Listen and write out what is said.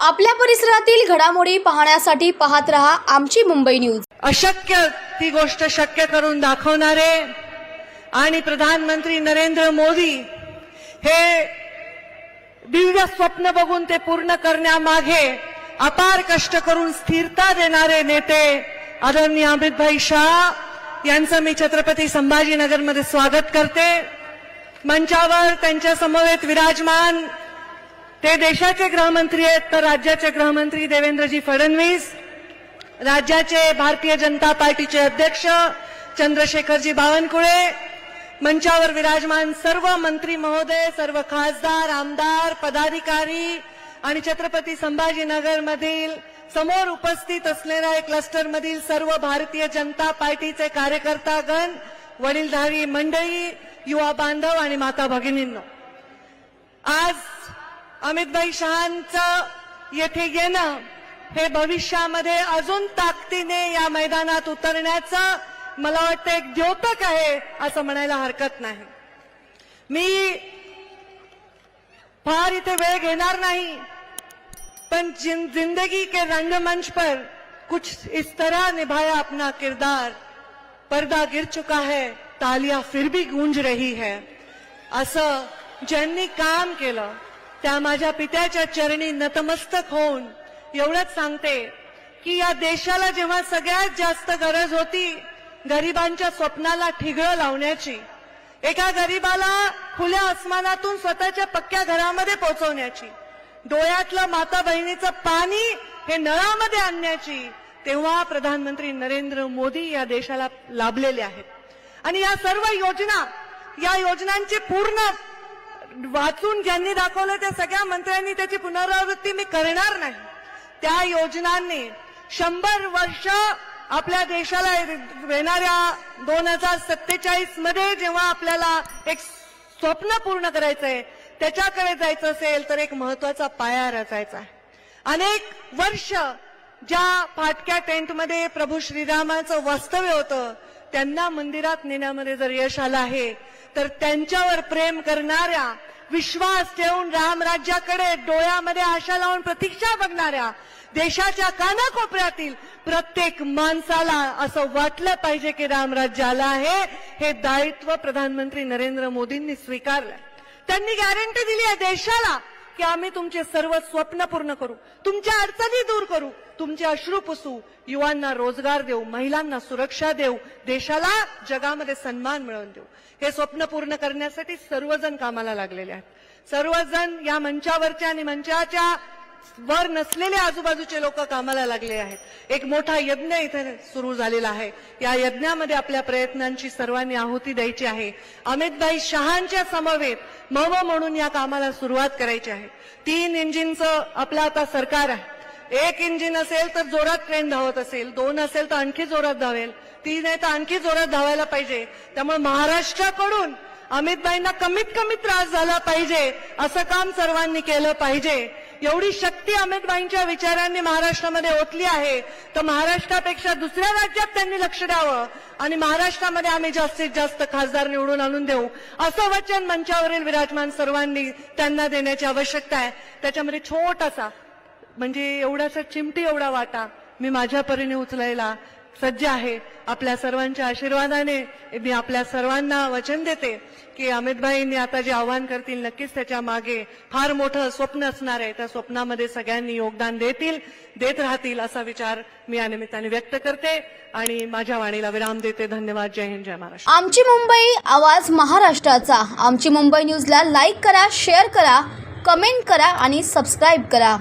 आपल्या परिसरातील घडामोडी पाहण्यासाठी पाहत रहा आमची मुंबई न्यूज. अशक्य ती गोष्ट शक्य करून दाखवणारे आणि प्रधानमंत्री नरेंद्र मोदी हे दिव्य स्वप्न बघून ते पूर्ण करण्यामागे अपार कष्ट करून स्थिरता देणारे नेते आदरणीय अमितभाई शाह यांचं मी छत्रपती संभाजीनगरमध्ये स्वागत करते. मंचावर त्यांच्या समवेत विराजमान. ते देशाचे गृहमंत्री आहेत तर राज्याचे गृहमंत्री देवेंद्रजी फडणवीस. राज्याचे भारतीय जनता पार्टीचे अध्यक्ष चंद्रशेखरजी बावनकुळे. मंचावर विराजमान सर्व मंत्री महोदय सर्व खासदार आमदार पदाधिकारी आणि छत्रपती संभाजीनगरमधील समोर उपस्थित असलेल्या क्लस्टर मधील सर्व भारतीय जनता पार्टीचे कार्यकर्तागण वडीलधारी मंडळी युवा बांधव आणि माता भगिनींनो आज अमितभाई शहांचं येथे येणं हे भविष्यामध्ये अजून ताकदीने या मैदानात उतरण्याचं मला वाटतं एक द्योतक आहे असं म्हणायला हरकत नाही. मी फार इथे वेळ घेणार नाही. पण जिन, जिंदगी के रंगमंच पर कुछ इस तरह निभाया अपना किरदार पर्दा गिर चुका है तालियां फिर भी गूंज रही है। असं ज्यांनी काम केलं त्या माझ्या पित्याच्या चरणी नतमस्तक होऊन एवढंच सांगते की या देशाला जेव्हा सगळ्यात जास्त गरज होती गरिबांच्या स्वप्नाला ठिगळं लावण्याची एका गरीबाला खुल्या आसमानातून स्वतःच्या पक्क्या घरामध्ये पोहोचवण्याची डोळ्यातलं माता बहिणीचं पाणी हे नळामध्ये आणण्याची तेव्हा प्रधानमंत्री नरेंद्र मोदी या देशाला लाभलेले आहेत. आणि या सर्व योजना या योजनांची पूर्ण वाचून ज्यांनी दाखवलं त्या सगळ्या मंत्र्यांनी त्याची पुनरावृत्ती मी करणार नाही. त्या योजनांनी शंभर वर्ष आपल्या देशाला येणाऱ्या दोन हजार सत्तेचाळीसमध्ये जेव्हा आपल्याला एक स्वप्न पूर्ण करायचंय त्याच्याकडे जायचं असेल तर एक महत्त्वाचा पाया रचायचा आहे. अनेक वर्ष ज्या फाटक्या टेंटमध्ये प्रभू श्रीरामाचं वास्तव्य होतं त्यांना मंदिरात नेण्यामध्ये जर यश आलं आहे तर त्यांच्यावर प्रेम करणाऱ्या विश्वास ठेवून रामराज्याकडे डोळ्यामध्ये आशा लावून प्रतीक्षा बघणाऱ्या देशाच्या कानाकोपऱ्यातील प्रत्येक माणसाला असं वाटलं पाहिजे की रामराज्य आलं आहे हे दायित्व प्रधानमंत्री नरेंद्र मोदींनी स्वीकारलं त्यांनी गॅरंटी दिली आहे देशाला की आम्ही तुमचे सर्व स्वप्न पूर्ण करू. तुमच्या अडचणी दूर करू. तुमचे अश्रू पुसू. युवांना रोजगार देऊ. महिलांना सुरक्षा देऊ. देशाला जगामध्ये सन्मान मिळवून देऊ. हे स्वप्न पूर्ण करण्यासाठी सर्वजण कामाला लागलेले आहेत. सर्वजण या मंचावरच्या आणि मंचाच्या वर नसलेले आजूबाजूचे लोक कामाला लागले आहेत. एक मोठा यज्ञ इथे सुरू झालेला आहे. या यज्ञामध्ये आपल्या प्रयत्नांची सर्वांनी आहुती द्यायची आहे. अमितभाई शहांच्या समवेत मव म्हणून या कामाला सुरुवात करायची आहे. तीन इंजिनचं आपलं आता सरकार आहे. एक इंजिन असेल तर जोरात ट्रेन धावत असेल. दोन असेल तर आणखी जोरात धावेल. तीन आहे तर आणखी जोरात धावायला पाहिजे. त्यामुळे महाराष्ट्राकडून अमितभाईंना कमीत कमी त्रास झाला पाहिजे. असं काम सर्वांनी केलं पाहिजे. एवढी शक्ती अमितबाईंच्या विचारांनी महाराष्ट्रामध्ये ओतली आहे तर महाराष्ट्रापेक्षा दुसऱ्या राज्यात त्यांनी लक्ष द्यावं आणि महाराष्ट्रामध्ये आम्ही जास्तीत जास्त खासदार निवडून आणून देऊ. असं वचन मंचावरील विराजमान सर्वांनी त्यांना देण्याची आवश्यकता आहे. त्याच्यामध्ये छोटासा म्हणजे एवढासा चिमटी एवढा वाटा मी माझ्या परीने उचलायला सज्ज आहे. आपल्या सर्वांच्या आशीर्वादाने मी आपल्या सर्वांना वचन देते की अमितभाईंनी आता जे आव्हान करतील नक्कीच त्याच्यामागे फार मोठं स्वप्न असणार आहे. त्या स्वप्नामध्ये सगळ्यांनी योगदान देतील देत राहतील असा विचार मी या निमित्ताने व्यक्त करते आणि माझ्या वाणीला विराम देते. धन्यवाद. जय हिंद जय महाराष्ट्र. आमची मुंबई आवाज महाराष्ट्राचा. आमची मुंबई न्यूजला लाईक करा शेअर करा कमेंट करा आणि सबस्क्राईब करा.